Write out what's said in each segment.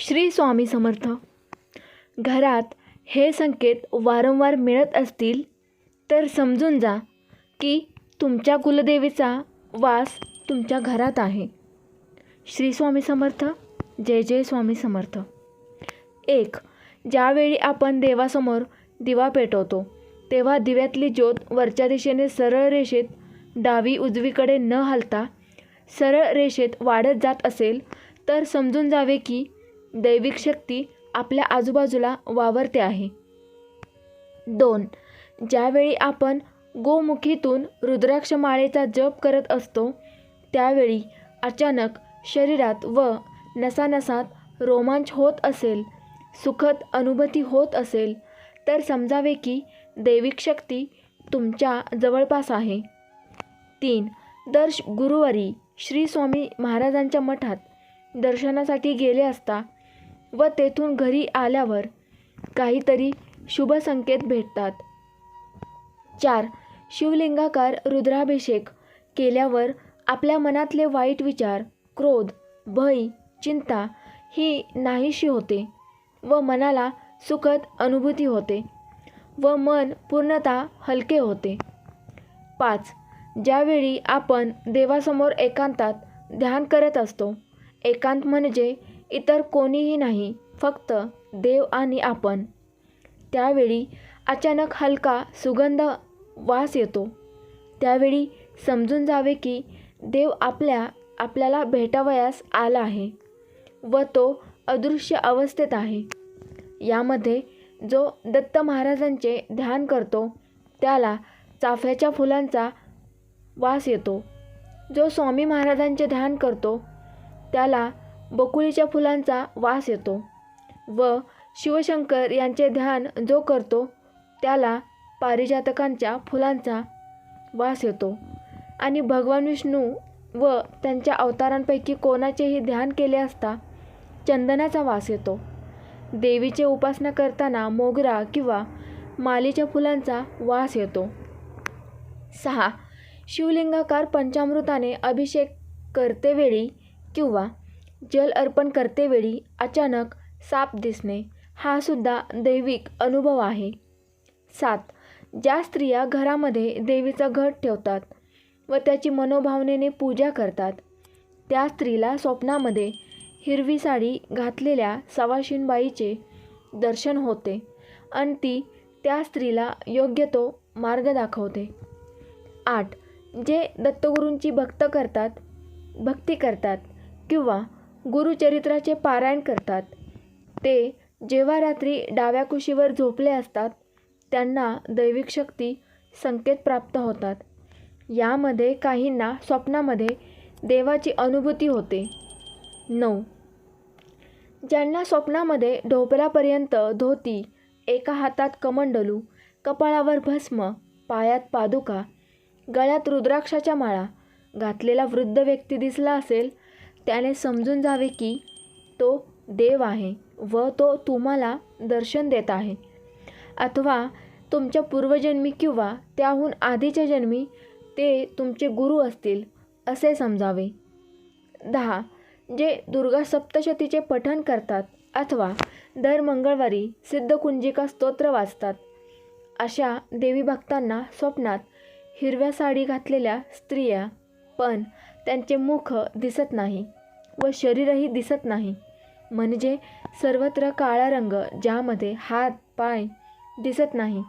श्री स्वामी समर्थ. घरात हे संकेत वारंवार मिळत असतील तर समजून जा की तुमच्या कुलदेवीचा वास तुमच्या घरात आहे. श्री स्वामी समर्थ जय जय स्वामी समर्थ. एक ज्यावेळी आपण देवासमोर दिवा पेटवतो तेव्हा दिव्यातली ज्योत वरच्या दिशेने सरळ रेषेत डावी उजवीकडे न हलता सरळ रेषेत वाढत जात असेल तर समजून जावे की दैविक शक्ती आपल्या आजूबाजूला वावरते आहे. दोन ज्यावेळी आपण गोमुखीतून रुद्राक्ष माळेचा जप करत असतो त्यावेळी अचानक शरीरात व नसानसात रोमांच होत असेल सुखद अनुभूती होत असेल तर समजावे की दैविक शक्ती तुमच्या जवळपास आहे. तीन दर गुरुवारी श्री स्वामी महाराजांच्या मठात दर्शनासाठी गेले असता व तेथून घरी आल्यावर काहीतरी शुभ संकेत भेटतात. चार. शिवलिंगाकार रुद्राभिषेक केल्यावर आपल्या मनातले वाईट विचार क्रोध भय चिंता ही नाहीशी होते व मनाला सुखद अनुभूती होते व मन पूर्णतः हलके होते. पाच. ज्यावेळी आपण देवासमोर एकांतात ध्यान करत असतो एकांत म्हणजे इतर कोणीही नाही फक्त देव आणि आपण. त्यावेळी अचानक हलका सुगंध वास येतो. त्यावेळी समजून जावे की देव आपल्या आपल्याला भेटावयास आला आहे व तो अदृश्य अवस्थेत आहे. यामध्ये जो दत्त महाराजांचे ध्यान करतो त्याला चाफ्याच्या फुलांचा वास येतो. जो स्वामी महाराजांचे ध्यान करतो त्याला बकुळीच्या फुलांचा वास येतो व शिवशंकर यांचे ध्यान जो करतो त्याला पारिजातकांच्या फुलांचा वास येतो. आणि भगवान विष्णू व त्यांच्या अवतारांपैकी कोणाचेही ध्यान केले असता चंदनाचा वास येतो. देवीचे उपासना करताना मोगरा किंवा मालीच्या फुलांचा वास येतो. सहा. शिवलिंगाकार पंचामृताने अभिषेक करतेवेळी किंवा जल अर्पण करतेवेळी अचानक साप दिसणे हा सुद्धा दैविक अनुभव आहे. सात. ज्या स्त्रिया घरामध्ये देवीचा घट ठेवतात व त्याची मनोभावनेने पूजा करतात त्या स्त्रीला स्वप्नामध्ये हिरवी साडी घातलेल्या सवाशिनबाईचे दर्शन होते आणि ती त्या स्त्रीला योग्य तो मार्ग दाखवते. आठ. जे दत्तगुरूंची भक्त करतात भक्ती करतात किंवा गुरुचरित्राचे पारायण करतात. ते जेव्हा रात्री डाव्या कुशीवर झोपले असतात त्यांना दैविक शक्ती संकेत प्राप्त होतात. यामध्ये काहींना स्वप्नामध्ये देवाची अनुभूती होते. नऊ. ज्यांना स्वप्नामध्ये ढोपरापर्यंत धोती एका हातात कमंडलू कपाळावर भस्म पायात पादुका गळ्यात रुद्राक्षाच्या माळा घातलेला वृद्ध व्यक्ती दिसला असेल त्याने समजून जावे की तो देव आहे व तो तुम्हाला दर्शन देत आहे. अथवा तुमच्या पूर्वजन्मी किंवा त्याहून आधीच्या जन्मी ते तुमचे गुरु असतील असे समजावे. दहा. जे दुर्गा सप्तशतीचे पठण करतात अथवा दर मंगळवारी सिद्धकुंजिका स्तोत्र वाचतात अशा देवी भक्तांना स्वप्नात हिरव्या साडी घातलेल्या स्त्रिया पण त्यांचे मुख दिसत नाही व शरीरही दिसत नाही. म्हणजे सर्वत्र काळा रंग ज्यामध्ये हात पाय दिसत नाही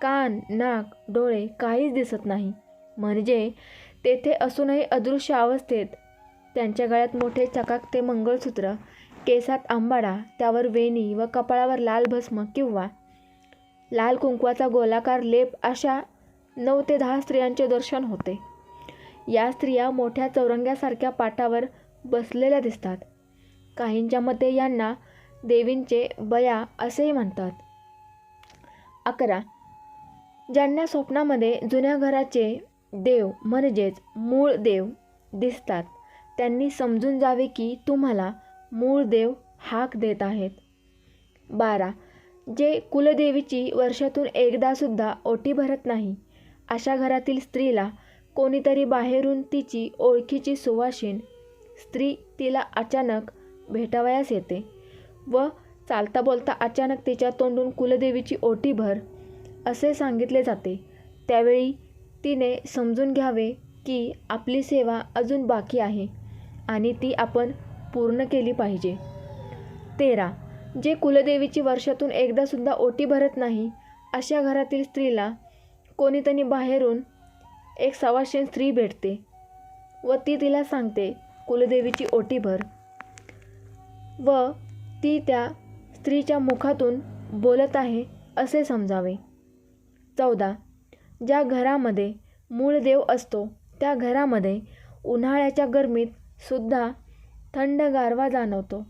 कान नाक डोळे काहीच दिसत नाही. म्हणजे तेथे असूनही अदृश्य अवस्थेत त्यांच्या गळ्यात मोठे चकाकते मंगळसूत्र केसात आंबाडा त्यावर वेणी व कपाळावर लाल भस्म किंवा लाल कुंकवाचा गोलाकार लेप अशा नऊ ते दहा स्त्रियांचे दर्शन होते. या स्त्रिया मोठ्या चौरंग्यासारख्या पाटावर बसलेल्या दिसतात. काहींच्या मते यांना देवींचे बया असेही म्हणतात. अकरा. ज्यांना स्वप्नामध्ये जुन्या घराचे देव म्हणजेच मूळ देव दिसतात त्यांनी समजून जावे की तुम्हाला मूळ देव हाक देत आहेत. बारा. जे कुलदेवीची वर्षातून एकदासुद्धा ओटी भरत नाही अशा घरातील स्त्रीला कोणीतरी बाहेरून तिची ओळखीची सुवासीन स्त्री तिला अचानक भेटावयास येते व चालता बोलता अचानक तिच्या तोंडून कुलदेवीची ओटी भर असे सांगितले जाते. त्यावेळी तिने समजून घ्यावे की आपली सेवा अजून बाकी आहे आणि ती आपण पूर्ण केली पाहिजे. तेरा. जे कुलदेवीची वर्षातून एकदासुद्धा ओटी भरत नाही अशा घरातील स्त्रीला कोणीतरी बाहेरून एक सवाशेन स्त्री भेटते व ती तिला सांगते कुलदेवीची ओटी भर. व ती त्या स्त्रीच्या मुखातून बोलत आहे असे समजावे. चौदा. ज्या घरामध्ये मूळ देव असतो त्या घरामध्ये उन्हाळ्याच्या गरमीत सुद्धा थंड गारवा जाणवतो.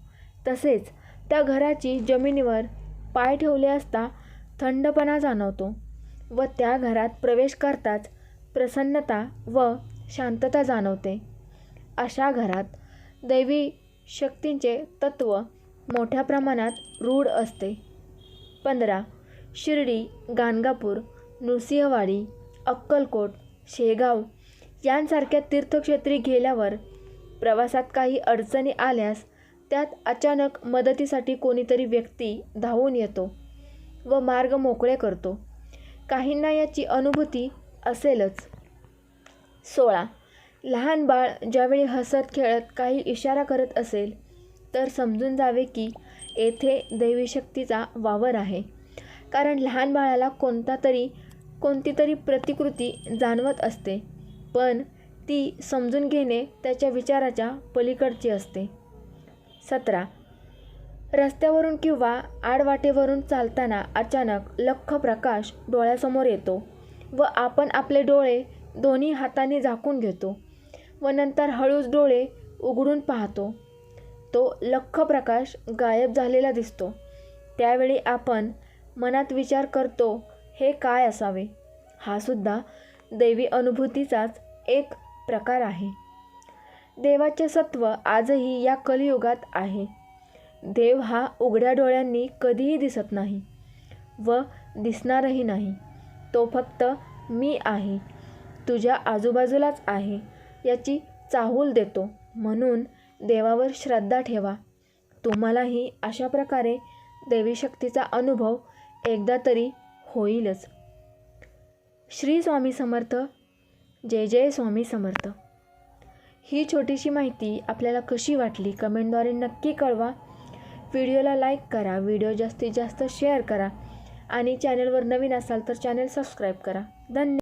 तसेच त्या घराची जमिनीवर पाय ठेवले असता थंडपणा जाणवतो व त्या घरात प्रवेश करताच प्रसन्नता व शांतता जाणवते. अशा घरात दैवी शक्तींचे तत्त्व मोठ्या प्रमाणात रूढ असते. पंधरा शिर्डी गाणगापूर नृसिंहवाडी अक्कलकोट शेगाव यांसारख्या तीर्थक्षेत्री गेल्यावर प्रवासात काही अडचणी आल्यास त्यात अचानक मदतीसाठी कोणीतरी व्यक्ती धावून येतो व मार्ग मोकळे करतो. काहींना याची अनुभूती असेलच. सोळा. लहान बाळ ज्यावेळी हसत खेळत काही इशारा करत असेल तर समजून जावे की येथे दैवी शक्तीचा वावर आहे. कारण लहान बाळाला कोणता तरी कोणती तरी प्रतिकृती जाणवत असते पण ती समजून घेणे त्याच्या विचाराच्या पलीकडची असते. सतरा. रस्त्यावरून किंवा आडवाटेवरून चालताना अचानक लख्ख प्रकाश डोळ्यासमोर येतो व आपण आपले डोळे दोन्ही हाताने झाकून घेतो व नंतर हळूच डोळे उघडून पाहतो. तो लख्ख प्रकाश गायब झालेला दिसतो. त्यावेळी आपण मनात विचार करतो हे काय असावे? हा सुद्धा दैवी अनुभूतीचाच एक प्रकार आहे. देवाचे सत्व आजही या कलियुगात आहे. देव हा उघड्या डोळ्यांनी कधीही दिसत नाही व दिसणारही नाही. तो फक्त मी आहे. तुझ्या आजूबाजूलाच आहे. याची चाहूल देतो. म्हणून देवावर श्रद्धा ठेवा. तुम्हालाही अशा प्रकारे देवी शक्तीचा अनुभव एकदा तरी होईलच. श्री स्वामी समर्थ. जय जय स्वामी समर्थ. ही छोटीशी माहिती आपल्याला कशी वाटली कमेंटद्वारे नक्की कळवा. व्हिडिओला लाईक करा व्हिडिओ जास्तीत जास्त शेअर करा आणि चॅनलवर नवीन असाल तर चॅनल सबस्क्राईब करा. धन्यवाद